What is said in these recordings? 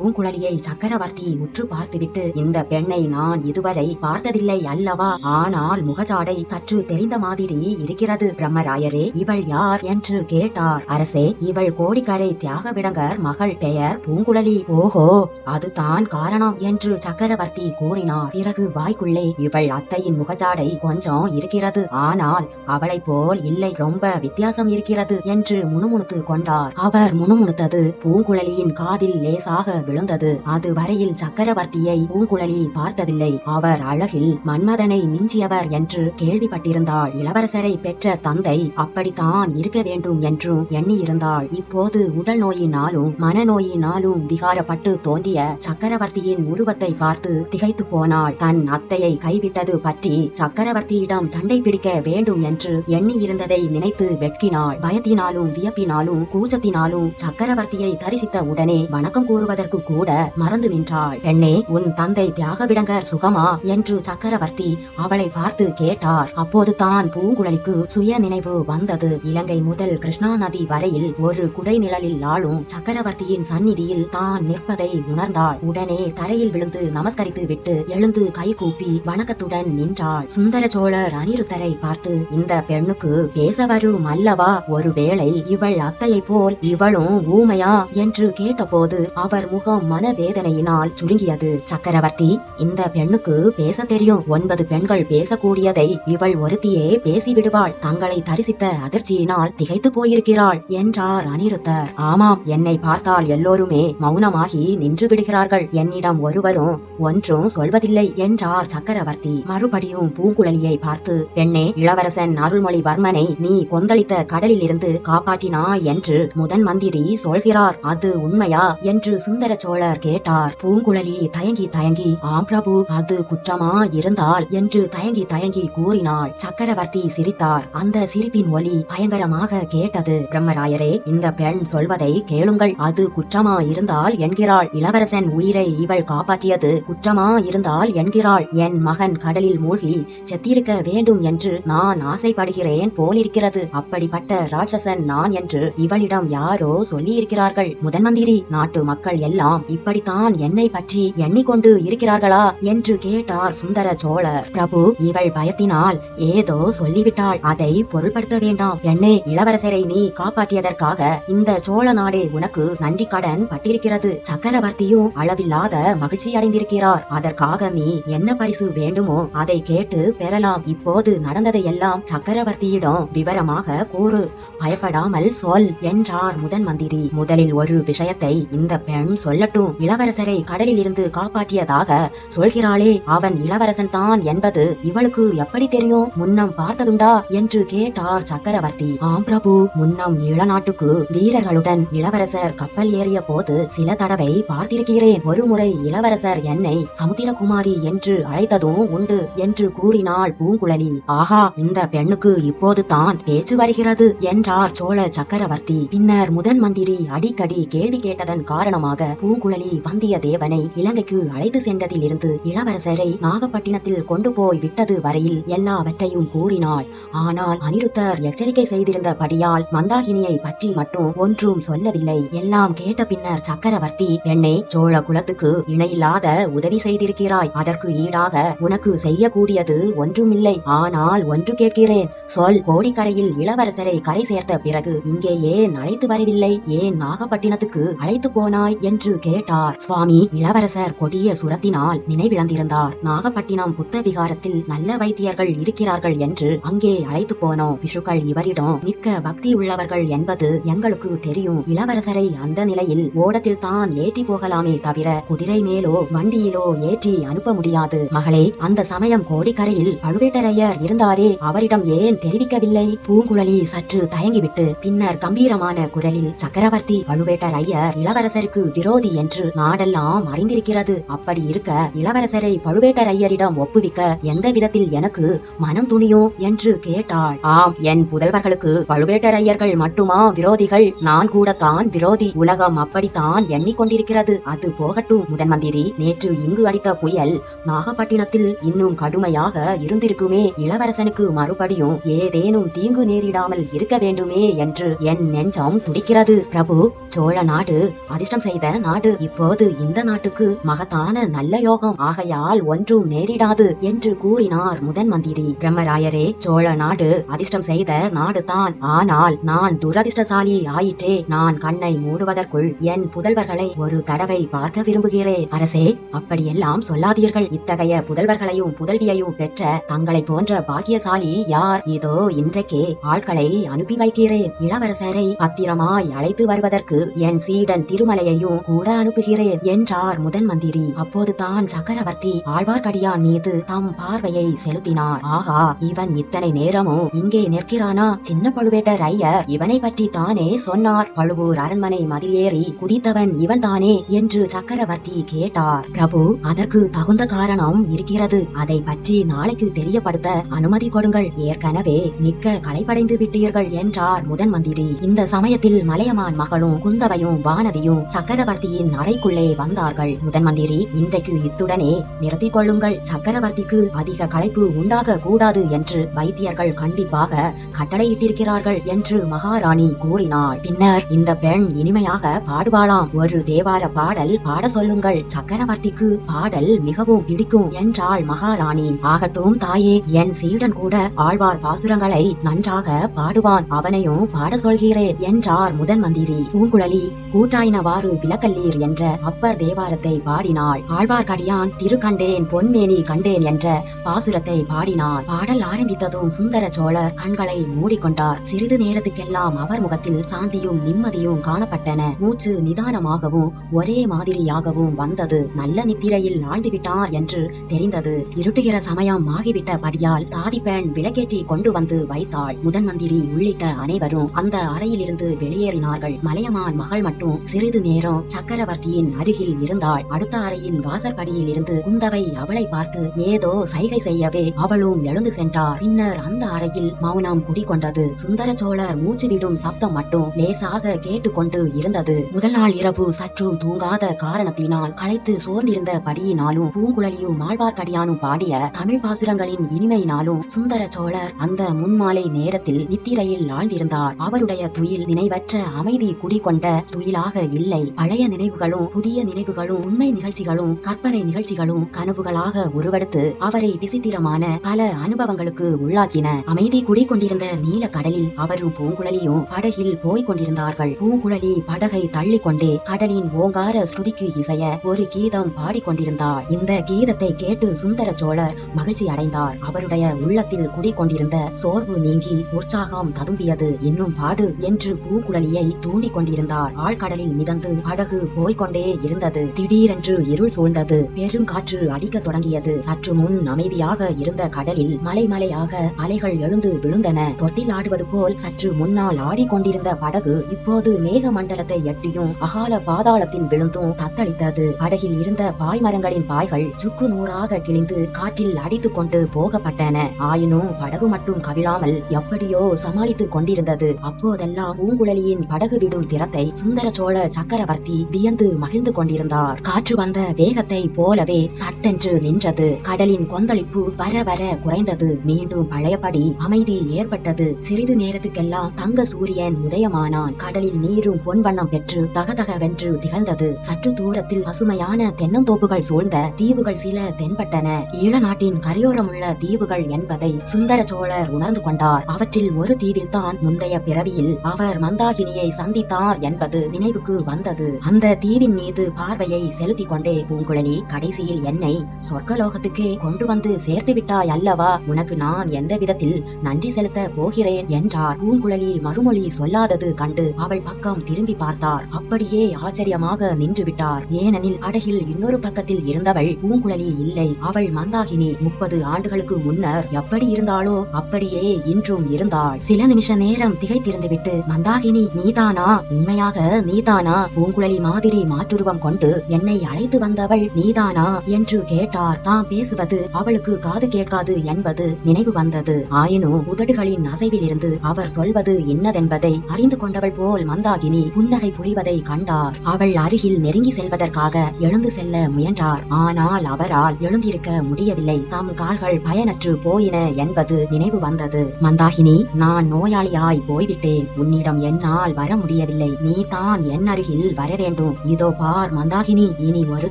பூங்குழலியை சக்கரவர்த்தி உற்று பார்த்துவிட்டு இந்த பெண்ணை நான் இதுவரை பார்த்ததில்லை அல்லவா? ஆனால் முகஜாடை சற்று தெரிந்த மாதிரி இருக்கிறது பிரம்மராயரே. இவள் யார் என்று கேட்டார். அரசே இவள் கோடிக்கரை தியாக விடங்கர் மகள் பெயர் பூங்குழலி. ஓஹோ அதுதான் காரணம் என்று சக்கரவர்த்தி கூறினார். பிறகு வாய்க்குள்ளே இவள் அத்தையின் முகஜாடை கொஞ்சம் இருக்கிறது. ஆனால் அவளைப் போல் இல்லை ரொம்ப வித்தியாசம் இருக்கிறது என்று முணுமுணுத்து கொண்டார். அவர் முணுமுணுத்தது பூங்குழலியின் காதில் லேசாக விழுந்தது. அது வரையில் சக்கரவர்த்தியை பூங்குழலி பார்த்ததில்லை. அவர் அழகில் மன்மதனை மிஞ்சியவர் என்று கேள்விப்பட்டிருந்தாள். இளவரசரை பெற்ற தந்தை அப்படித்தான் இருக்க வேண்டும் என்றும் எண்ணியிருந்தாள். இப்போது உடல் நோயினாலும் மனநோயினாலும் விகாரப்பட்டு தோன்றிய சக்கரவர்த்தியின் உருவத்தை பார்த்து திகைத்து போனாள். தன் அத்தையை கைவிட்டது பற்றி சக்கரவர்த்தியிடம் சண்டை பிடிக்க வேண்டும் என்று எண்ணியிருந்ததை நினைத்து வெட்கினாள். பயத்தினாலும் வியப்பினாலும் கூச்சத்தினாலும் சக்கரவர்த்தியை தரிசித்த உடனே வணக்கம் கூறுவதற்கு கூட மறந்து நின்றாள். பெண்ணே உன் தந்தை தியாகவிடங்கர் சுகமா? என்று சக்கரவர்த்தி அவளை பார்த்து கேட்டார். அப்போது தான் பூங்குழலிக்கு சுய நினைவு வந்தது. இலங்கை முதல் கிருஷ்ணா நதி வரையில் ஒரு குடை நிழலில் ஆளும் சக்கரவர்த்தியின் சந்நிதியில் தான் நிற்பதை உணர்ந்தாள். உடனே தரையில் விழுந்து நமஸ்கரித்து விட்டு எழுந்து கைகூப்பி வணக்கத்துடன் நின்றாள். சுந்தர சோழர் அனிருத்தரை பார்த்து இந்த பெண்ணுக்கு பேச வரும் அல்லவா? ஒருவேளை இவள் அத்தையை போல் இவளும் ஊமையா? என்று கேட்டபோது அவர் முகம் மனவேதனையினால் சுருங்கியது. சக்கரவர்த்தி இந்த பெண்ணுக்கு பேச தெரியும். ஒன்பது பெண்கள் பேசக்கூடியதை இவள் ஒருத்தியே பேசிவிடுவாள். தங்களை தரிசித்த அதிர்ச்சியினால் திகைத்து போயிருக்கிறாள் என்றார் அனிருத்தர். ஆமாம் என்னை பார்த்தால் எல்லோருமே மௌனமாகி நின்று விடுகிறார்கள் என்னிடம் ஒருவரும் ஒன்றும் சொல்வதில்லை என்றார் சக்கரவர்த்தி. மறுபடியும் பூங்குழலியை பார்த்து பெண்ணே இளவரசன் அருள்மொழிவர்மனை நீ கொந்தளித்த கடலில் இருந்து காப்பாற்றினா என்று முதன் மந்திரி சொல்கிறார். அது உண்மையா? என்று சுந்தர சோழர் கேட்டார். பூங்குழலி தயங்கி தயங்கி ஆம் பிரபு அது குற்றமா இருந்தால்? என்று தயங்கி தயங்கி கூறினாள். சக்கரவர்த்தி சிரித்தார். அந்த சிரிப்பின் ஒலி பயங்கரமாக கேட்டது. பிரம்மராயரே இந்த பெண் சொல்வதை கேளுங்கள். அது குற்றமா இருந்தால் என்கிறாள். இளவரசன் உயிரை இவள் காப்பாற்றியது குற்றமா இருந்தால் என்கிறாள். என் மகன் கடலில் மூழ்கி செத்திருக்க வேண்டும் என்று நான் ஆசைப்படுகிறேன் போலிருக்கிறது. அப்படிப்பட்ட ராட்சசன் நான் என்று இவளிடம் யாரோ சொல்லியிருக்கிறார்கள். முதன்மந்திரி நாட்டு மக்கள் எல்லாம் இப்படித்தான் என்னை பற்றி எண்ணிக்கொண்டு இருக்கிறார்களா என்று கேட்டார் சுந்தர சோழர். பிரபு இவள் பயத்தினால் ஏதோ சொல்லிவிட்டாள். அதை பொருள்படுத்த வேண்டாம். பெண்ணே இளவரசரை நீ காப்பாற்றியதற்காக இந்த சோழ நாடே உனக்கு நன்றி கடன் பட்டிருக்கிறது. சக்கரவர்த்தியும் அளவில்லாத மகிழ்ச்சி அடைந்திருக்கிறார். அதற்காக நீ என்ன பரிசு வேண்டுமோ அதை கேட்டு பெறலாம். இப்போது நடந்ததையெல்லாம் சக்கரவர்த்தியிடம் விவரமாக கூறு. பயப்படாமல் சொல் என்றார் முதன் மந்திரி முதலில் ஒரு விஷயத்தை இந்த பெண் சொல்லட்டும். இளவரசரை கடலில் இருந்து காப்பாற்றியதாக சொல்கிறாளே. அவன் இளவரசன் தான் என்பது இவளுக்கு எப்படி தெரியும்? முன்னம் பார்த்ததுண்டா என்று கேட்டார் சக்கரவர்த்தி. ஆம் பிரபு முன்னம் இளநாட்டுக்கு வீரர்களுடன் இளவரசர் கப்பல் ஏறிய போது சில தடவை பார்த்திருக்கிறேன். ஒருமுறை இளவரசர் என்னை சமுத்திரகுமாரி என்று அழைத்ததும் உண்டு என்று கூறினாள் பூங்குழலி. ஆஹா இந்த பெண்ணுக்கு இப்போது தான் பேச்சு வருகிறது என்றார் சோழ சக்கரவர்த்தி. பின்னர் முதன் மந்திரி அடிக்கடி கேள்வி கேட்டதன் காரணமாக பூங்குழலி வந்தியத்தேவனை இலங்கைக்கு அழைத்து சென்றதிலிருந்து இளவரசரை நாகப்பட்டினத்தில் கொண்டு போய் விட்டது வரையில் எல்லாவற்றையும் கூறினாள். ஆனால் அனிருத்தர் எச்சரிக்கை செய்திருந்தபடியால் மந்தாகினியை பற்றி மட்டும் ஒன்றும் சொல்லவில்லை. எல்லாம் கேட்ட பின்னர் சக்கரவர்த்தி பெண்ணே சோழ குலத்துக்கு இணையில்லாத உதவி செய்திருக்கிறாய். அதற்கு ஈடாக உனக்கு செய்யக்கூடியது ஒன்றுமில்லை. ஆனால் ஒன்று கேட்கிறேன். சொல். கோடிக்கரையில் இளவரசரை கரை சேர்த்த பிறகு இங்கே ஏன் அழைத்து வரவில்லை? ஏன் நாகப்பட்டினத்துக்கு அழைத்து போனாய்? என்று என்று கேட்டார். சுவாமி இளவரசர் கொடிய சுரத்தினால் நினைவிழந்திருந்தார். நாகப்பட்டினம் புத்த விகாரத்தில் நல்ல வைத்தியர்கள் இருக்கிறார்கள் என்று அங்கே அழைத்து போனோம். பிஷுக்கள் இவரிடம் மிக்க பக்தி உள்ளவர்கள் என்பது எங்களுக்கு தெரியும். இளவரசரை அந்த நிலையில் ஓடத்தில் தான் ஏற்றி போகலாமே தவிர குதிரை மேலோ வண்டியிலோ ஏற்றி அனுப்ப முடியாது. மகளே அந்த சமயம் கோடிக்கரையில் பழுவேட்டரையர் இருந்தாரே. அவரிடம் ஏன் தெரிவிக்கவில்லை? பூங்குழலி சற்று தயங்கிவிட்டு பின்னர் கம்பீரமான குரலில் சக்கரவர்த்தி பழுவேட்டரையர் இளவரசருக்கு விரோத என்று நாடெல்லாம் அறிந்திருக்கிறது. அப்படி இருக்க இளவரசரை பழுவேட்டரையரிடம் ஒப்புவிக்க எந்த விதத்தில் எனக்கு மனம் துணியும் என்று கேட்டாள். ஆம் என் புதல்வர்களுக்கு பழுவேட்டரையர்கள் மட்டுமா விரோதிகள்? நான் கூடத்தான் விரோதி. உலகம் அப்படித்தான் எண்ணிக்கொண்டிருக்கிறது. அது போகட்டும் முதன் மந்திரி. நேற்று இங்கு அடித்த புயல் நாகப்பட்டினத்தில் இன்னும் கடுமையாக இருந்திருக்குமே. இளவரசனுக்கு மறுபடியும் ஏதேனும் தீங்கு நேரிடாமல் இருக்க வேண்டுமே என்று என் நெஞ்சம் துடிக்கிறது. பிரபு சோழ நாடு அதிர்ஷ்டம் செய்த நாடு இப்போது இந்த நாட்டுக்கு மகத்தான நல்ல யோகம். ஆகையால் ஒன்றும் நேரிடாது என்று கூறினார் முதன் மந்திரி. பிரம்மராயரே சோழ நாடு அதிர்ஷ்டம் செய்த நாடு தான். ஆனால் நான் துரதிர்ஷ்டசாலி ஆயிற்றே. நான் கண்ணை மூடுவதற்குள் என் புதல்வர்களை ஒரு தடவை பார்க்க விரும்புகிறேன். அரசே அப்படியெல்லாம் சொல்லாதீர்கள். இத்தகைய புதல்வர்களையும் புதல்வியையும் பெற்ற தங்களை போன்ற பாக்கியசாலி யார்? இதோ இன்றைக்கே ஆட்களை அனுப்பி வைக்கிறேன். இளவரசரை பத்திரமாய் அழைத்து வருவதற்கு என் சீடன் திருமலையையும் கூட அனுப்புகிறேன் என்றார் முதன் மந்திரி. அப்போதுதான் சக்கரவர்த்தி ஆழ்வார்க்கடியான் மீது தம் பார்வையை செலுத்தினார். ஆகா இவன் இத்தனை நேரமும் இங்கே நிற்கிறானா? சின்ன பழுவேட்டர் ஐயர் இவனை பற்றி தானே சொன்னார். பழுவூர் அரண்மனை மதிலேறி குதித்தவன் இவன்தானே என்று சக்கரவர்த்தி கேட்டார். பிரபு அதற்கு தகுந்த காரணம் இருக்கிறது. அதை பற்றி நாளைக்கு தெரியப்படுத்த அனுமதி கொடுங்கள். ஏற்கனவே மிக்க களைப்படைந்து விட்டீர்கள் என்றார் முதன் மந்திரி. இந்த சமயத்தில் மலையமான் மகளும் குந்தவையும் வானதியும் சக்கரவர்த்தி சக்கரவர்த்தியின் அறைக்குள்ளே வந்தார்கள். முதன் மந்திரி இன்றைக்கு இத்துடனே நிறுத்திக் கொள்ளுங்கள் சக்கரவர்த்திக்கு அதிக களைப்பு உண்டாக கூடாது என்று வைத்தியர்கள் கண்டிப்பாக கட்டளையிட்டிருக்கிறார்கள் என்று மகாராணி கூறினாள். பின்னர் இந்த பெண் இனிமையாக பாடுவாளாம். ஒரு தேவார பாடல் பாட சொல்லுங்கள். சக்கரவர்த்திக்கு பாடல் மிகவும் பிடிக்கும் என்றாள் மகாராணி. ஆகட்டும் தாயே என் சீடன் கூட ஆழ்வார் பாசுரங்களை நன்றாக பாடுவான். அவனையும் பாட சொல்கிறேன் என்றார் முதன் மந்திரி பூங்குழலி கூட்டாயினவாறு விளக்கல்லீர் என்ற அப்பர் தேவாரத்தை பாடினாள். ஆழ்வார்க்கடியான் திருக்கண்டேன் பொன்மேனி கண்டேன் என்ற பாசுரத்தை பாடினார். பாடல் ஆரம்பித்ததும் சுந்தர சோழர் கண்களை மூடிக்கொண்டார். சிறிது நேரத்துக்கெல்லாம் அவர் முகத்தில் சாந்தியும் நிம்மதியும் காணப்பட்டன. மூச்சு நிதானமாகவும் ஒரே மாதிரியாகவும் வந்தது. நல்ல நித்திரையில் ஆழ்ந்து விட்டார் என்று தெரிந்தது. இருட்டுகிற சமயம் ஆகிவிட்டபடியால் தாதிப்பெண் விளக்கேற்றி கொண்டு வந்து வைத்தாள். முதன் மந்திரி உள்ளிட்ட அனைவரும் அந்த அறையிலிருந்து வெளியேறினார்கள். மலையமான் மகள் மட்டும் சிறிது நேரம் சக்கரவர்த்தியின் அருகில் இருந்தாள். அடுத்த அறையின் வாசற்படியில் இருந்து குந்தவை அவளை பார்த்து ஏதோ சைகை செய்யவே அவளும் எழுந்து சென்றார். பின்னர் அந்த அறையில் மௌனம் குடிகொண்டது. சுந்தர சோழர் மூச்சு விடும் சப்தம் மட்டும் லேசாக கேட்டுக்கொண்டு இருந்தது. முதல் நாள் இரவு சற்றும் தூங்காத காரணத்தினால் களைத்து சோர்ந்திருந்த படியினாலும் பூங்குழலியும் மாழ்வார்க்கடியானும் பாடிய தமிழ் பாசுரங்களின் இனிமையினாலும் சுந்தர சோழர் அந்த முன்மாலை நேரத்தில் நித்திரையில் ஆழ்ந்திருந்தார் அவருடைய துயில் நினைவற்ற அமைதி குடிகொண்ட துயிலாக இல்லை. பழைய நினைவுகளும் புதிய நினைவுகளும் உண்மை நிகழ்ச்சிகளும் கற்பனை நிகழ்ச்சிகளும் கனவுகளாக உருவெடுத்து அவரை விசித்திரமான பல அனுபவங்களுக்கு உள்ளாக்கின. அமைதி குடிக்கொண்டிருந்த நீல கடலில் அவரும் பூங்குழலியும் படகில் போய் கொண்டிருந்தார்கள் பூங்குழலி படகை தள்ளிக்கொண்டே கடலின் ஓங்கார ஸ்ருதிக்கு இசைய ஒரு கீதம் பாடிக்கொண்டிருந்தார் இந்த கீதத்தை கேட்டு சுந்தர சோழர் மகிழ்ச்சி அடைந்தார். அவருடைய உள்ளத்தில் குடிக்கொண்டிருந்த சோர்வு நீங்கி உற்சாகம் ததும்பியது. இன்னும் பாடு என்று பூங்குழலியை தூண்டிக் கொண்டிருந்தார் ஆழ்கடலில் மிதந்து படகு போய்கொண்டே இருந்தது. திடீரென்று இருள் சூழ்ந்தது. பெருங்காற்று அடிக்கத் தொடங்கியது. சற்று முன் அமைதியாக இருந்த கடலில் மலை மலையாக அலைகள் எழுந்து விழுந்தன. தொட்டில் ஆடுவது போல் சற்று முன்னால் ஆடிக்கொண்டிருந்த படகு இப்போது மேக மண்டலத்தை எட்டியும் அகால பாதாளத்தின் விழுந்தும் தத்தளித்தது. படகில் இருந்த பாய்மரங்களின் பாய்கள் சுக்கு நூறாக கிழிந்து காற்றில் அடித்துக் கொண்டு போகப்பட்டன. ஆயினும் படகு மட்டும் கவிழாமல் எப்படியோ சமாளித்துக் கொண்டிருந்தது. அப்போதெல்லாம் பூங்குழலியின் படகு விடும் திறத்தை சுந்தர சோழ சக்கரவர்த்தி வியந்து மகிழ்ந்து கொண்டிருந்தார். காற்று வந்த வேகத்தை போலவே சட்டென்று நின்றது. கடலின் கொந்தளிப்பு வர வர குறைந்தது. மீண்டும் பழையபடி அமைதி ஏற்பட்டது. சிறிது நேரத்துக்கெல்லாம் தங்க சூரியன் உதயமானான். கடலில் நீரும் பொன்வண்ணம் பெற்று தகதகவென்று திகழ்ந்தது. சற்று தூரத்தில் பசுமையான தென்னந்தோப்புகள் சூழ்ந்த தீவுகள் சில தென்பட்டன. ஈழ நாட்டின் கரையோரமுள்ள தீவுகள் என்பதை சுந்தர சோழர் உணர்ந்து கொண்டார். அவற்றில் ஒரு தீவில் தான் முந்தைய பிறவியில் அவர் மந்தாகினியை சந்தித்தார் என்பது நினைவுக்கு வந்தது. அந்த அந்த தீவின் மீது பார்வையை செலுத்திக் கொண்டே பூங்குழலி கடைசியில் என்னை சொர்க்கலோகத்துக்கே கொண்டு வந்து சேர்த்து விட்டாய் அல்லவா? உனக்கு நான் எந்த விதத்தில் நன்றி செலுத்த போகிறேன்? என்றார். பூங்குழலி மறுமொழி சொல்லாதது கண்டு அவள் பக்கம் திரும்பி பார்த்தார். அப்படியே ஆச்சரியமாக நின்று விட்டார். ஏனெனில் படகில் இன்னொரு பக்கத்தில் இருந்தவள் பூங்குழலி இல்லை. அவள் மந்தாகினி. முப்பது ஆண்டுகளுக்கு முன்னர் எப்படி இருந்தாளோ அப்படியே இன்றும் இருந்தாள். சில நிமிஷ நேரம் திகைத்திருந்துவிட்டு மந்தாகினி நீதானா? உண்மையாக நீதானா? பூங்குழலி மாதிரி மாற்றுருவம் கொண்டு என்னை அழைத்து வந்தவள் நீதானா என்று கேட்டார். தாம் பேசுவது அவளுக்கு காது கேட்காது என்பது நினைவு வந்தது. ஆயினும் உதடுகளின் அசைவிலிருந்து அவர் சொல்வது என்னதென்பதை அறிந்து கொண்டவள் போல் மந்தாகினி புன்னகை புரிவதை கண்டார். அவள் அருகில் நெருங்கி செல்வதற்காக எழுந்து செல்ல முயன்றார். ஆனால் அவரால் எழுந்திருக்க முடியவில்லை. தம் கால்கள் பயனற்று போயின என்பது நினைவு வந்தது. மந்தாகினி நான் நோயாளியாய் போய்விட்டேன். உன்னிடம் என்னால் வர முடியவில்லை. நீ தான் என் அருகில் வர வேண்டும். இதோ பார் மந்தாகினி இனி ஒரு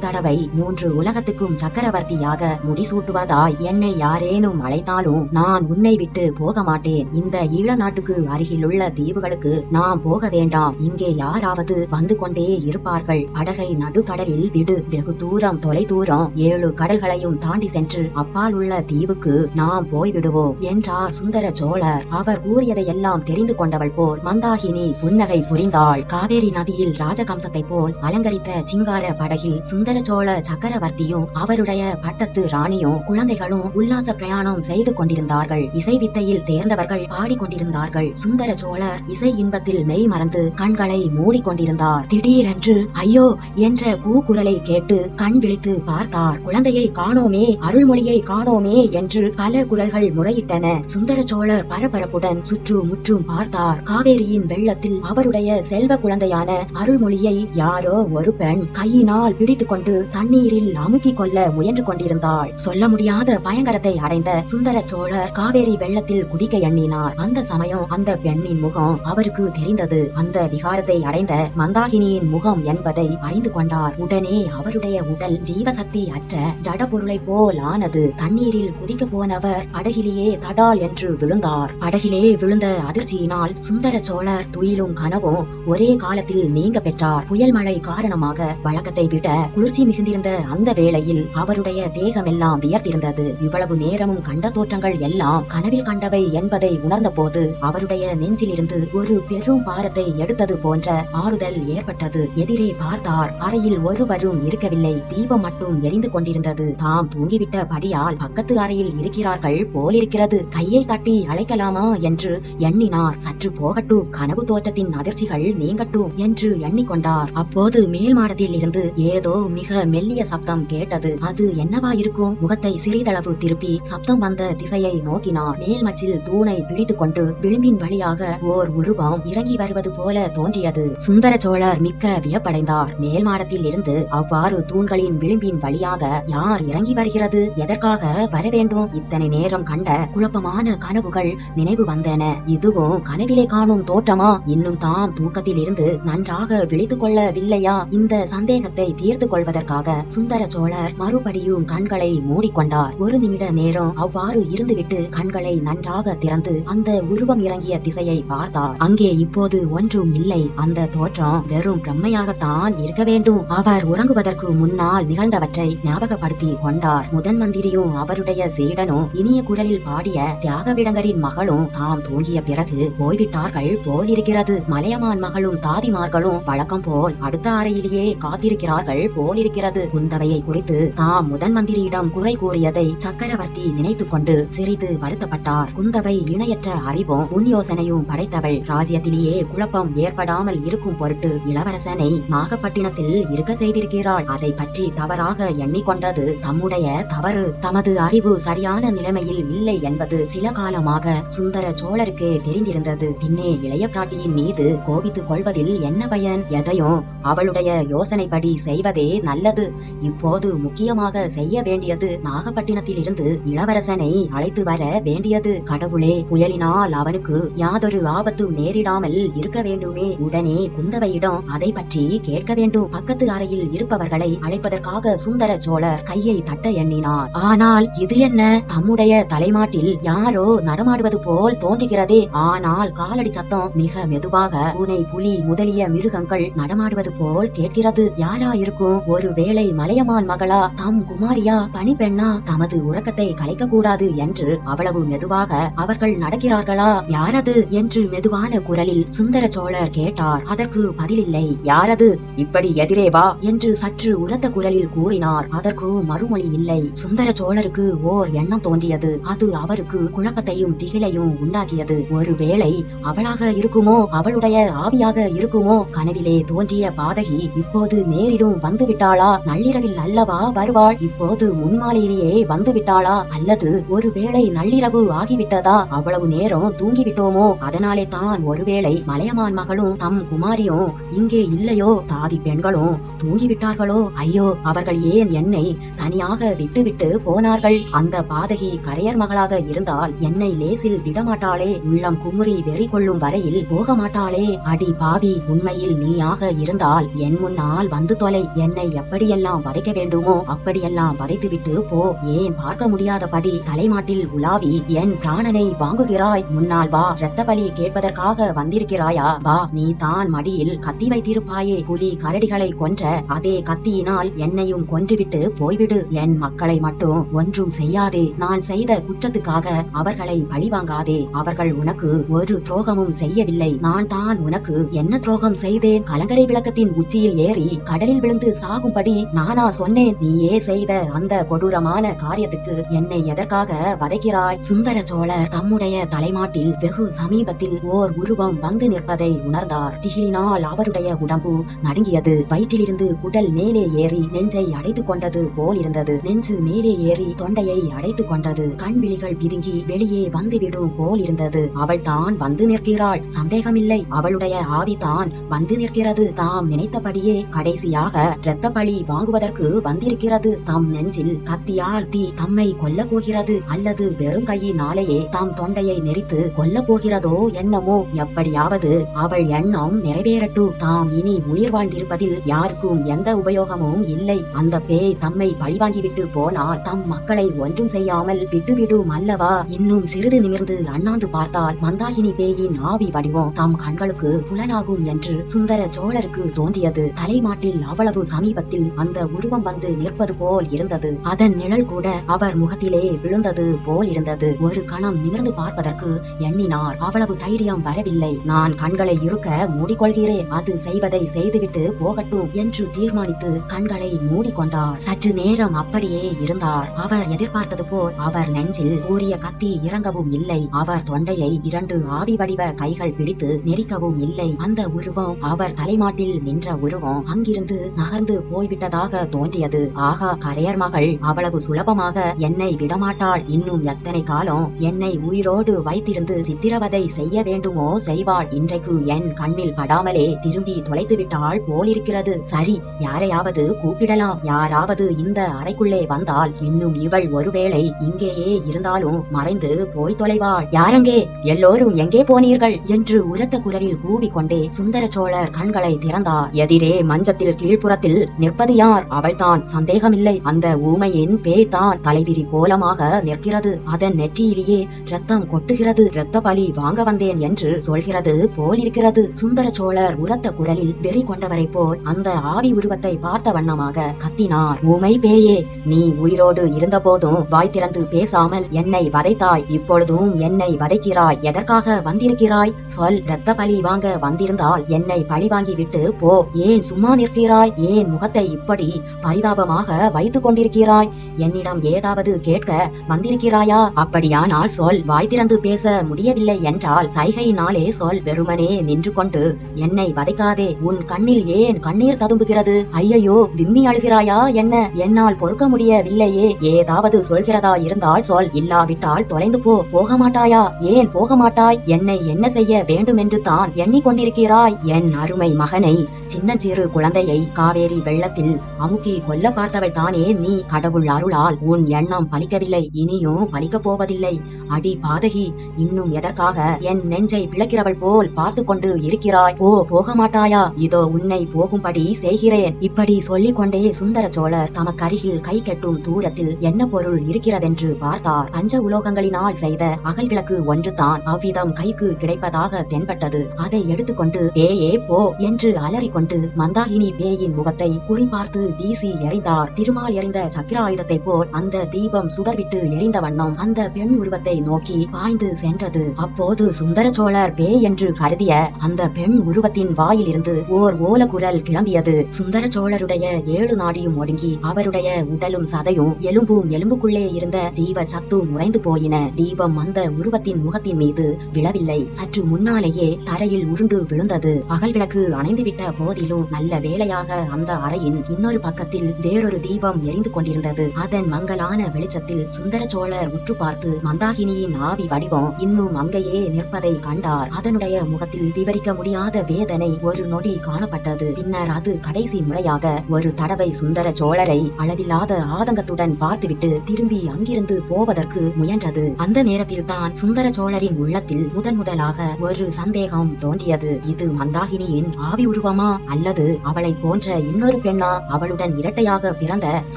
தடவை மூன்று உலகத்துக்கும் சக்கரவர்த்தியாக முடிசூட்டுவதாய் என்னை யாரேனும் அழைத்தாலும் நான் உன்னை விட்டு போக மாட்டேன் இந்த ஈழ நாட்டுக்கு அருகிலுள்ள தீவுகளுக்கு நாம் போக வேண்டாம். இங்கே யாராவது வந்து கொண்டே இருப்பார்கள். படகை நடுக்கடலில் விடு. வெகு தூரம் தொலை தூரம் ஏழு கடல்களையும் தாண்டி சென்று அப்பால் உள்ள தீவுக்கு நாம் போய்விடுவோம் என்றார் சுந்தர சோழர். அவர் கூறியதையெல்லாம் தெரிந்து கொண்டவள் போல் மந்தாகினி புன்னகை புரிந்தாள். காவேரி நதியில் ராஜகம்சத்தை போல் அலங்கரித்த சிங்கார படகில் சுந்தர சோழ சக்கரவர்த்தியும் அவருடைய பட்டத்து ராணியும் குழந்தைகளும் உல்லாச பிரயாணம் செய்து கொண்டிருந்தார்கள். இசை வித்தையில் சேர்ந்தவர்கள் பாடிக்கொண்டிருந்தார்கள். சுந்தர சோழர் இசை இன்பத்தில் மெய் மறந்து கண்களை மூடிக்கொண்டிருந்தார். திடீரென்று ஐயோ! என்ற கூக்குரலை கேட்டு கண் விழித்து பார்த்தார். குழந்தையை காணோமே அருள்மொழியை காணோமே என்று பல குரல்கள் முறையிட்டன. சுந்தர சோழர் பரபரப்புடன் சுற்று முற்றும் பார்த்தார். காவேரியின் வெள்ளத்தில் அவருடைய செல்வ குழந்தையான அருள்மொழியை யாரோ ஒரு பெண் கையினால் பிடித்துக் கொண்டு தண்ணீரில் அமுக்கிக் கொள்ள முயன்று கொண்டிருந்தாள். சொல்ல முடியாத பயங்கரத்தை அடைந்த சுந்தர சோழர் காவேரி வெள்ளத்தில் குதிக்க எண்ணினார். அந்த சமயம் அந்த பெண்ணின் முகம் அவருக்கு தெரிந்தது. அந்த விகாரத்தை அடைந்த மந்தாகினியின் முகம் என்பதை அறிந்து கொண்டார். உடனே அவருடைய உடல் ஜீவசக்தி அற்ற ஜட பொருளை போல் ஆனது. தண்ணீரில் குதிக்க போனவர் படகிலேயே தடால் என்று விழுந்தார். படகிலே விழுந்த அதிர்ச்சியினால் சுந்தர சோழர் துயிலும் கனவும் ஒரே காலத்தில் நீங்க பெற்றார். புயல் புயல் மழை காரணமாக வழக்கத்தை விட குளிர்ச்சி மிகுந்திருந்த அந்த வேளையில் அவருடைய தேகமெல்லாம் வியர்த்திருந்தது. இவ்வளவு நேரமும் கண்ட தோற்றங்கள் எல்லாம் கனவில் கண்டவை என்பதை உணர்ந்த போது அவருடைய நெஞ்சிலிருந்து ஒரு பெரும் பாரத்தை எடுத்தது போன்ற ஆறுதல் ஏற்பட்டது. எதிரே பார்த்தார். அறையில் ஒருவரும் இருக்கவில்லை. தீபம் மட்டும் எரிந்து கொண்டிருந்தது. தாம் தூங்கிவிட்ட படியால் பக்கத்து அறையில் இருக்கிறார்கள் போலிருக்கிறது. கையை தட்டி அழைக்கலாமா என்று எண்ணினார். சற்று போகட்டும். கனவு தோற்றத்தின் அதிர்ச்சிகள் நீங்கட்டும் என்று எண்ணிக்கொண்டார். அப்போது மேல் மாடத்தில் இருந்து ஏதோ மிக மெல்லிய சப்தம் கேட்டது. அது என்னவா இருக்கும்? முகத்தை சிறிதளவு திருப்பி சப்தம் வந்த திசையை நோக்கினார் மேல் மச்சில் தூணை பிடித்துக் கொண்டு விளிம்பின் வழியாக ஓர் உருவம் இறங்கி வருவது போல தோன்றியது. சுந்தர சோழர் மிக்க வியப்படைந்தார். மேல் மாடத்தில் இருந்து அவ்வாறு தூண்களின் விளிம்பின் வழியாக யார் இறங்கி வருகிறது? எதற்காக வர வேண்டும்? இத்தனை நேரம் கண்ட குழப்பமான கனவுகள் நினைவு வந்தன. இதுவும் கனவிலே காணும் தோற்றமா? இன்னும் தாம் தூக்கத்தில் இருந்து நன்றாக விழித்துக் கொள்ளவில்லையா இந்த சந்தேகத்தை தீர்த்து கொள்வதற்காக சுந்தர சோழர் மறுபடியும் கண்களை மூடிக்கொண்டார். ஒரு நிமிட நேரம் அவ்வாறு இருந்துவிட்டு கண்களை நன்றாக திறந்து அந்த உருவம் இறங்கிய திசையை பார்த்தார். அங்கே இப்போது ஒன்றும் இல்லை. அந்த தோற்றம் வெறும் பிரம்மையாகத்தான் இருக்க வேண்டும். அவர் உறங்குவதற்கு முன்னால் நிகழ்ந்தவற்றை ஞாபகப்படுத்தி கொண்டார். முதன் மந்திரியும் அவருடைய சீடனும் இனிய குரலில் பாடிய தியாகவிடங்கரின் மகளும் தாம் தூங்கிய பிறகு போய்விட்டார்கள் போலிருக்கிறது. மலையமான் மகளும் தாதிமார்களும் வழக்கம் போல் அடுத்த அறையிலேயே காத்திருக்கிறார்கள் போலிருக்கிறது. குந்தவையை குறித்து தாம் முதன் மந்திரியிடம் குறை கூறியதை சக்கரவர்த்தி நினைத்துக் கொண்டு சிறிது வருத்தப்பட்டார். குந்தவை இணையற்ற அறிவும் முன் யோசனையும் படைத்தவள். ராஜ்யத்திலேயே குழப்பம் ஏற்படாமல் இருக்கும் பொருட்டு இளவரசனை நாகப்பட்டினத்தில் இருக்க செய்திருக்கிறாள். அதை பற்றி தவறாக எண்ணிக்கொண்டது தம்முடைய தவறு. தமது அறிவு சரியான நிலைமையில் இல்லை என்பது சில காலமாக சுந்தர சோழருக்கே தெரிந்திருந்தது. பின்னே இளைய பிராட்டியின் மீது கோபித்துக் கொள்வதில் என்ன பயன்? எதையும் அவளுடைய யோசனைப்படி செய்வதே நல்லது. இப்போது முக்கியமாக செய்ய வேண்டியது நாகப்பட்டினத்தில் இருந்து இளவரசனை அழைத்து வர வேண்டியது. கடவுளே புயலினால் அவனுக்கு யாதொரு ஆபத்தும் நேரிடாமல் இருக்க வேண்டுமே. உடனே குந்தவையிடம் அதை பற்றி கேட்க வேண்டும். பக்கத்து அறையில் இருப்பவர்களை அழைப்பதற்காக சுந்தர சோழர் கையை தட்ட எண்ணினார். ஆனால் இது என்ன? தம்முடைய தலைமாட்டில் யாரோ நடமாடுவது போல் தோன்றுகிறதே. ஆனால் காலடி சத்தம் மிக மெதுவாக பூனை புலி முதலிய மிருகங்கள் நடமாடுவது போல் கேட்கிறது யாரா இருக்கும் ஒருவேளை மலையமான் மகளா தம் குமாரியா பணிப்பெண்ணா தமது உறக்கத்தை கலைக்க கூடாது என்று அவ்வளவு மெதுவாக அவர்கள் நடக்கிறார்களா? யாரது? என்று மெதுவான குரலில் சுந்தர சோழர் கேட்டார். அதற்கு பதிலில்லை. யாரது? இப்படி எதிரே வா என்று சற்று உரத்த குரலில் கூறினார். அதற்கு மறுமொழி இல்லை. சுந்தர சோழருக்கு ஓர் எண்ணம் தோன்றியது. அது அவருக்கு குழப்பத்தையும் திகிலையும் உண்டாக்கியது. ஒருவேளை அவளாக இருக்குமோ? அவளுடைய ஆவியாக இருக்குமோ? கனவிலே தோன்றிய பாதகி இப்போது நேரிலும் வந்து விட்டாளா நள்ளிரவில் அல்லவா வருவாள்? இப்போது முன்மாலையிலேயே வந்து விட்டாளா அல்லது ஒருவேளை நள்ளிரவு ஆகிவிட்டதா? அவ்வளவு நேரம் தூங்கிவிட்டோமோ? அதனாலே தான் ஒருவேளை மலையமான் மகளும் தம் குமாரியும் இங்கே இல்லையோ? தாதி பெண்களும் தூங்கிவிட்டார்களோ? ஐயோ அவர்கள் ஏன் என்னை தனியாக விட்டுவிட்டு போனார்கள்? அந்த பாதகி கரையர் மகளாக இருந்தால் என்னை லேசில் விடமாட்டாளே? உள்ளம் குமுறி வெறி கொள்ளும் வரையில் போக மாட்டாளே அடி பாவி உண்மையில் நீயாக இருந்தால் என் முன்னால் வந்து தொலை. என்னை எப்படியெல்லாம் வதைக்க வேண்டுமோ அப்படியெல்லாம் வதைத்துவிட்டு போ. ஏன் பார்க்க முடியாதபடி தலைமாட்டில் உலாவி என் பிராணனை வாங்குகிறாய். முன்னால் வா இரத்த பலி கேட்பதற்காக வந்திருக்கிறாயா? வா நீ தான் மடியில் கத்தி வைத்திருப்பாயே. புலி கரடிகளை கொன்ற அதே கத்தியினால் என்னையும் கொன்றுவிட்டு போய்விடு. என் மக்களை மட்டும் ஒன்றும் செய்யாதே. நான் செய்த குற்றத்துக்காக அவர்களை பழிவாங்காதே. அவர்கள் உனக்கு ஒரு துரோகமும் செய்யவில்லை. நான் தான் உனக்கு என்ன துரோகம் செய்தேன்? கலங்கரை விளக்கத்தின் உச்சியில் ஏறி கடலில் விழுந்து சாகும்படி நானா சொன்னேன் நீயே செய்த அந்த கொடூரமான காரியத்துக்கு என்னை எதற்காக வதைக்கிறாய்? சுந்தர சோழர் தம்முடைய தலைமாட்டில் வெகு சமீபத்தில் ஓர் உருவம் வந்து நிற்பதை உணர்ந்தார். திகிலினால் அவருடைய உடம்பு நடுங்கியது. வயிற்றிலிருந்து குடல் மேலே ஏறி நெஞ்சை அடைத்துக் கொண்டது போல் இருந்தது நெஞ்சு மேலே ஏறி தொண்டையை அடைத்துக் கொண்டது. கண் விழிகள் பிதுங்கி வெளியே வந்துவிடும் போல் இருந்தது அவள் தான் வந்து நிற்கிறாள். சந்தேகமில்லை. அவளுடைய ஆவி தான் வந்து நிற்கிறது. தான் தாம் நினைத்தபடியே கடைசியாக இரத்த பழி வாங்குவதற்கு வந்திருக்கிறது. தம் நெஞ்சில் கத்தியால் தீ தம்மை கொல்ல போகிறது அல்லது வெறும் கையினாலேயே தாம் தொண்டையை நெரித்து கொல்ல போகிறதோ என்னமோ? எப்படியாவது அவள் எண்ணம் நிறைவேறட்டும். தாம் இனி உயிர் வாழ்ந்திருப்பதில் யாருக்கும் எந்த உபயோகமும் இல்லை. அந்த பேய் தம்மை பழிவாங்கிவிட்டு போனால் தம் மக்களை ஒன்றும் செய்யாமல் விட்டுவிடும் அல்லவா? இன்னும் சிறிது நிமிர்ந்து அண்ணாந்து பார்த்தால் மந்தாகினி பேயின் ஆவி வடிவம் தம் கண்களுக்கு புலனாகும் என்று சுந்தர சோழருக்கு தோன்றியது. தலைமாட்டில் அவ்வளவு சமீபத்தில் அந்த உருவம் வந்து நிற்பது போல் இருந்தது. அதன் நிழல் கூட அவர் முகத்திலே விழுந்தது போல் இருந்தது. ஒரு கணம் நிமிர்ந்து பார்ப்பதற்கு எண்ணினார். அவ்வளவு தைரியம் வரவில்லை. நான் கண்களை இருக்க மூடிக்கொள்கிறேன். அது செய்வதை செய்துவிட்டு போகட்டும் என்று தீர்மானித்து கண்களை மூடிக்கொண்டார். சற்று நேரம் அப்படியே இருந்தார். அவர் எதிர்பார்த்தது போல் அவர் நெஞ்சில் கூறிய கத்தி இறங்கவும் இல்லை. அவர் தொண்டையை இரண்டு ஆவி வடிவ கைகள் பிடித்து நெரிக்கவும் இல்லை. அந்த உருவம் அவர் தலைமாட்டில் நின்ற உருவம் அங்கிருந்து நகர்ந்து போய்விட்டதாக தோன்றியது. ஆகா கரையர் மகள் அவ்வளவு சுலபமாக என்னை விடமாட்டாள். இன்னும் எத்தனை காலம் என்னை உயிரோடு வைத்திருந்து சித்திரவதை செய்ய வேண்டுமோ செய்வாள். இன்றைக்கு என் கண்ணில் படாமலே திரும்பி தொலைத்து விட்டாள் போலிருக்கிறது. சரி யாரையாவது கூப்பிடலாம். யாராவது இந்த அறைக்குள்ளே வந்தால் இன்னும் இவள் ஒருவேளை இங்கேயே இருந்தாலும் மறைந்து போய் தொலைவாள். யாரங்கே? எல்லோரும் எங்கே போனீர்கள்? என்று உரத்த குரலில் கூவிக்கொண்டே சுந்தர சோழர் கண்களை திறந்தார் எதிரே மஞ்சத்தில் கீழ்ப்புறத்தில் நிற்பது யார்? அவள்தான். சந்தேகமில்லை. அந்த ஊமையின் பேய் தான் தலைவிரி கோலமாக நிற்கிறது. அதன் நெற்றியிலேயே ரத்தம் கொட்டுகிறது. இரத்த பலி வாங்க வந்தேன் என்று சொல்கிறது. போலிருக்கிறது. சுந்தர சோழர் உரத்த குரலில் வெறி கொண்டவரை போல் அந்த ஆவி உருவத்தை பார்த்த வண்ணமாக கத்தினார். ஊமை பேயே நீ உயிரோடு இருந்தபோதும் வாய் திறந்து பேசாமல் என்னை வதைத்தாய். இப்பொழுதும் என்னை வதைக்கிறாய். எதற்காக வந்திருக்கிறாய்? சொல். இரத்த பலி வாங்க வந்திருந்தால் என்னை பழி வாங்கி விட்டு போ ஏன் சும்மா நிற்கிறாய்? ஏன் முகத்தை இப்படி பரிதாபமாக வைத்துக் கொண்டிருக்கிறாய்? என்னிடம் ஏதாவது கேட்க வந்திருக்கிறாயா? அப்படியானால் சொல் வாய் திறந்து பேச முடியவில்லை என்றால் சைகையினாலே சொல் வெறுமனே நின்று கொண்டு என்னை வதைக்காதே. உன் கண்ணில் ஏன் கண்ணீர் ததும்புகிறது? ஐயையோ விம்மி அழுகிறாயா? என்ன? என்னால் பொறுக்க முடியவில்லையே. ஏதாவது சொல்கிறதா இருந்தால் சொல் இல்லாவிட்டால் தொலைந்து போ. போக மாட்டாயா ஏன் போக மாட்டாய் என்னை என்ன செய்ய வேண்டும் என்று தான் எண்ணிக்கொண்டிருக்கிறாய் என் அருமை மகனே சின்னஞ்சிறு குழந்தையை காவேரி வெள்ளத்தில் அமுக்கி கொல்ல பார்த்தவள் தானே நீ கடவுள் அருளால் உன் எண்ணம் பலிக்கவில்லை இனியும் பலிக்கப் போவதில்லை. அடி பாதகி இன்னும் எதற்காக என் நெஞ்சை பிளக்கிறவள் போல் பார்த்து கொண்டு இருக்கிறாய்? போ போக மாட்டாயா? இதோ உன்னை போகும்படி செய்கிறேன். இப்படி சொல்லிக் கொண்டே சுந்தர சோழர் தமக்கருகில் கை கெட்டும் தூரத்தில் என்ன பொருள் இருக்கிறதென்று பார்த்தார். பஞ்ச உலோகங்களினால் செய்த அகல் விளக்கு ஒன்று தான் அவ்விதம் கைக்கு கிடைப்பதாக தென்பட்டது. அதை எடுத்துக்கொண்டு பேயே போ என்று அலறிக்கொண்டு மந்தாகினி பேயின் முகத்தை குறிபார்த்து வீசி எறிந்தார். திருமால் எறிந்த சக்கிர ஆயுதத்தை போல் அந்த தீபம் சுடர்விட்டு எரிந்த வண்ணம் அந்த பெண் உருவத்தை நோக்கி பாய்ந்து சென்றது. அப்போது சுந்தர சோழர் பேய் என்று கருதிய அந்த பெண் உருவத்தின் வாயிலிருந்து ஓர் ஓல குரல் கிளம்பியது. சுந்தர சோழருடைய ஏழு நாடியும் ஒடுங்கி அவருடைய உடலும் சதையும் எலும்பும் எலும்புக்குள்ளே இருந்த ஜீவ சத்தும் முறைந்து போயின. தீபம் அந்த உருவத்தின் முகத்தின் மீது விழவில்லை. சற்று முன்னாலேயே தரையில் உருண்டு விழுந்தது. அகல் விளக்கு விட்ட போதிலும் நல்ல வேளையாக அந்த அறையின் இன்னொரு பக்கத்தில் வேறொரு தீபம் எரிந்து கொண்டிருந்தது. அதன் மங்கலான வெளிச்சத்தில் சுந்தர சோழர் உற்று பார்த்து மந்தாகினியின் ஆவி வடிவம் இன்னும் அங்கேயே நிற்பதை கண்டார். அதனுடைய முகத்தில் விவரிக்க முடியாத வேதனை ஒரு நொடி காணப்பட்டது. பின்னர் அது கடைசி முறையாக ஒரு தடவை சுந்தர சோழரை அளவில்லாத ஆதங்கத்துடன் பார்த்துவிட்டு திரும்பி அங்கிருந்து போவதற்கு முயன்றது. அந்த நேரத்தில் தான் சுந்தர சோழரின் உள்ளத்தில் முதன் முதலாக ஒரு சந்தேகம் தோன்றியது. இது மந்தாகினியின் ஆவி உரு உருவமா அல்லது அவளை போன்ற இன்னொரு பெண்ணா அவளுடன் இரட்டையாக பிறந்த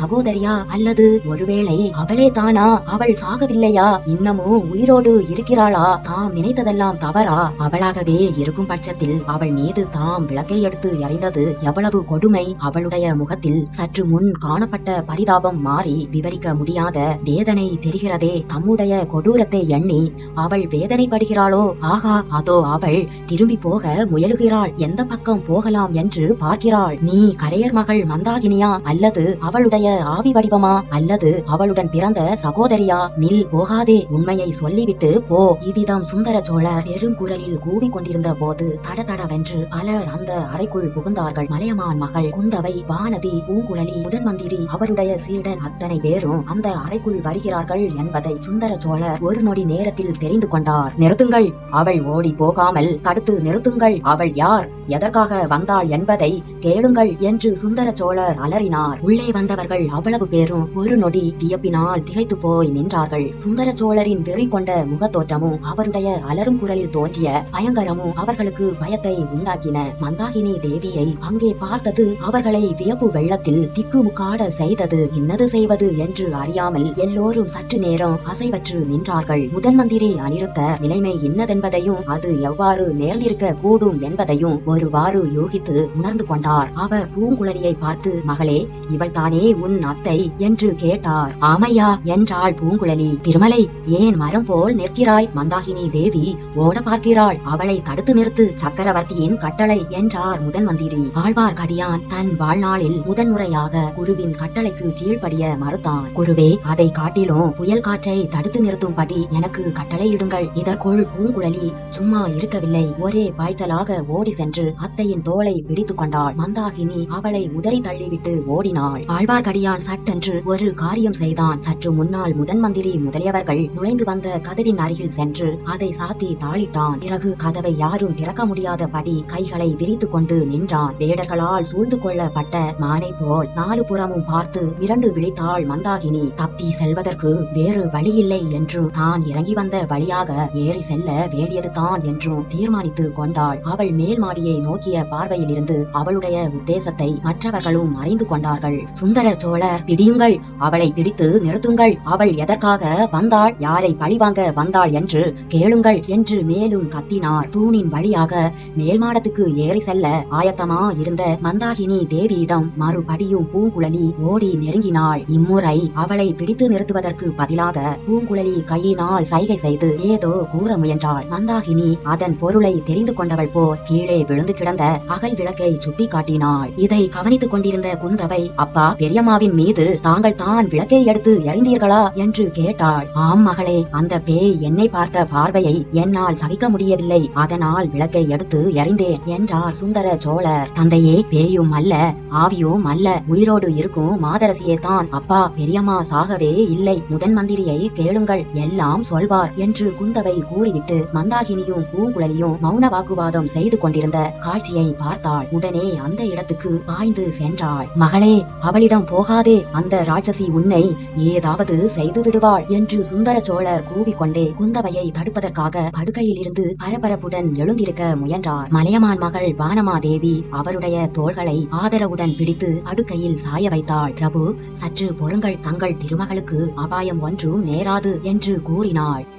சகோதரியா? அல்லது ஒருவேளை அவளே தானா? அவள் சாகவில்லையா? இன்னமும் உயிரோடு இருக்கிறாளா? தாம் நினைத்ததெல்லாம் தவறா? அவளாகவே இருக்கும் பட்சத்தில் அவள் மீது தாம் விளக்கை எடுத்து எறிந்தது எவ்வளவு கொடுமை. அவளுடைய முகத்தில் சற்று முன் காணப்பட்ட பரிதாபம் மாறி விவரிக்க முடியாத வேதனை தெரிகிறதே. தம்முடைய கொடூரத்தை எண்ணி அவள் வேதனைப்படுகிறாளோ? ஆகா அதோ அவள் திரும்பி போக முயலுகிறாள். எந்த பக்கம் போகலாம் என்று பார்க்கிறாள். நீ கரையர் மகள் மந்தாகினியா? அல்லது அவளுடைய ஆவி வடிவமா? அல்லது அவளுடன் பிறந்த சகோதரியா? நில் போகாதே. உண்மையை சொல்லிவிட்டு போ. இவ்விதம் சுந்தர சோழர் பெருங்குரலில் கூவிக் கொண்டிருந்த போது தடதடவென்று பலர் அந்த அறைக்குள் புகுந்தார்கள். மலையமான் மகள் குந்தவை வானதி பூங்குழலி முதன் மந்திரி அவருடைய சீடன் அத்தனை பேரும் அந்த அறைக்குள் வருகிறார்கள் என்பதை சுந்தர சோழர் ஒரு நொடி நேரத்தில் தெரிந்து கொண்டார். நிறுத்துங்கள். அவள் ஓடி போகாமல் தடுத்து நிறுத்துங்கள். அவள் யார்? எதற்காக வந்தாள் என்பதை கேளுங்கள் என்று சுந்தர சோழர் அலறினார். உள்ளே வந்தவர்கள் அவ்வளவு பேரும் ஒரு நொடி வியப்பினால் திகைத்து போய் நின்றார்கள். சுந்தர சோழரின் வெறி கொண்ட முகத்தோற்றமும் அவருடைய அலரும் குரலில் தோன்றிய பயங்கரமும் அவர்களுக்கு பயத்தை உண்டாக்கின. மந்தாகினி தேவியை அங்கே பார்த்தது அவர்களை வியப்பு வெள்ளத்தில் திக்குமுக்காட செய்தது இன்னது செய்வது என்று அறியாமல் எல்லோரும் சற்று நேரம் அசைவற்று நின்றார்கள். முதன் மந்திரி அனிருத்த நிலைமை இன்னதென்பதையும் அது எவ்வாறு நேர்ந்திருக்க கூடும் என்பதையும் ஒருவாறு யோகித்து உணர்ந்து கொண்டார். அவர் பூங்குழலியை பார்த்து மகளே இவள் தானே உன் அத்தை என்று கேட்டார். ஆமையா என்றாள் பூங்குழலி. திருமலை ஏன் மரம் போல் நிற்கிறாய்? மந்தாகினி தேவி ஓட பார்க்கிறாள். அவளை தடுத்து நிறுத்து சக்கரவர்த்தியின் கட்டளை என்றார் முதன் மந்திரி ஆழ்வார்க்கடியான் தன் வாழ்நாளில் முதன்முறையாக குருவின் கட்டளைக்கு கீழ்ப்படிய மறுத்தான். குருவே அதை காட்டிலும் புயல் காற்றை தடுத்து நிறுத்தும்படி எனக்கு கட்டளையிடுங்கள் இதற்குள் பூங்குழலி சும்மா இருக்கவில்லை. ஒரே பாய்ச்சலாக ஓடி சென்று அத்தையின் தோலை பிடித்துக் கொண்டாள். மந்தாகினி அவளை உதறி தள்ளிவிட்டு ஓடினாள். ஆழ்வார்க்கடியான் சட்டென்று ஒரு காரியம் செய்தான். சற்று முன்னால் முதன் மந்திரி முதலியவர்கள் நுழைந்து வந்த கதவின் அருகில் சென்று அதை சாத்தி தாளிட்டான். பிறகு கதவை யாரும் திறக்க முடியாதபடி கைகளை விரித்துக் கொண்டு நின்றான். வேடர்களால் சூழ்ந்து கொள்ளப்பட்ட மானை போல் நாலு புறமும் பார்த்து மிரண்டு விழித்தாள் மந்தாகினி. தப்பி செல்வதற்கு வேறு வழியில்லை என்றும் தான் இறங்கி வந்த வழியாக ஏறி செல்ல வேண்டியதுதான் என்றும் தீர்மானித்து கொண்டாள். அவள் மேல் மாடியை நோக்கிய பார்வையிலிருந்து அவளுடைய உத்தேசத்தை மற்றவர்களும் அறிந்து கொண்டார்கள். சுந்தர சோழர் பிடியுங்கள் அவளை பிடித்து நிறுத்துங்கள். அவள் எதற்காக வந்தாள்? யாரை பழிவாங்க வந்தாள் என்று கேளுங்கள் என்று மேலும் கத்தினார். தூணின் வழியாக மேல் மாடத்துக்கு ஏறி செல்ல ஆயத்தமா இருந்த மந்தாகினி தேவியிடம் மறுபடியும் பூங்குழலி ஓடி நெருங்கினாள். இம்முறை அவளை பிடித்து நிறுத்துவதற்கு பதிலாக பூங்குழலி கையினால் சைகை செய்து ஏதோ கூற முயன்றாள். மந்தாகினி அதன் பொருளை தெரிந்து கொண்டவள் போர் கீழே விழுந்து கிடந்த அகல் விளக்கை சுட்டி காட்டினாள். இதை கவனித்துக் கொண்டிருந்த குந்தவை அப்பா பெரியம்மாவின் மீது தாங்கள் தான் விளக்கை எடுத்து எறிந்தீர்களா? என்று கேட்டாள். ஆம் மகளே அந்த பேய் என்னை பார்த்த பார்வையை என்னால் சகிக்க முடியவில்லை. அதனால் விளக்கை எடுத்து எறிந்தேன் என்றார் சுந்தர சோழர். தந்தையே பேயும் அல்ல ஆவியும் அல்ல. உயிரோடு இருக்கும் மாதரசியே தான். அப்பா பெரியம்மா சாகவே இல்லை. முதன் மந்திரியை கேளுங்கள் எல்லாம் சொல்வார் என்று குந்தவை கூறிவிட்டு மந்தாகினியும் பூங்குழலியும் மௌன வாக்குவாதம் செய்து கொண்டிருந்த காட்சியை பார்த்தாள். உடனே அந்த இடத்துக்கு பாய்ந்து சென்றாள். மகளே அவளிடம் போகாதே. அந்த ராட்சசி உன்னை ஏதாவது செய்து விடுவாள் என்று சுந்தர சோழர் கூவிக்கொண்டே குந்தவையை தடுப்பதற்காக படுக்கையிலிருந்து பரபரப்புடன் எழுந்திருக்க முயன்றார். மலையமான் மகள் வானமாதேவி அவருடைய தோள்களை ஆதரவுடன் பிடித்து படுக்கையில் சாய வைத்தாள். பிரபு சற்று பொறுங்கள். தங்கள் திருமகளுக்கு அபாயம் ஒன்றும் நேராது என்று கூறினாள்.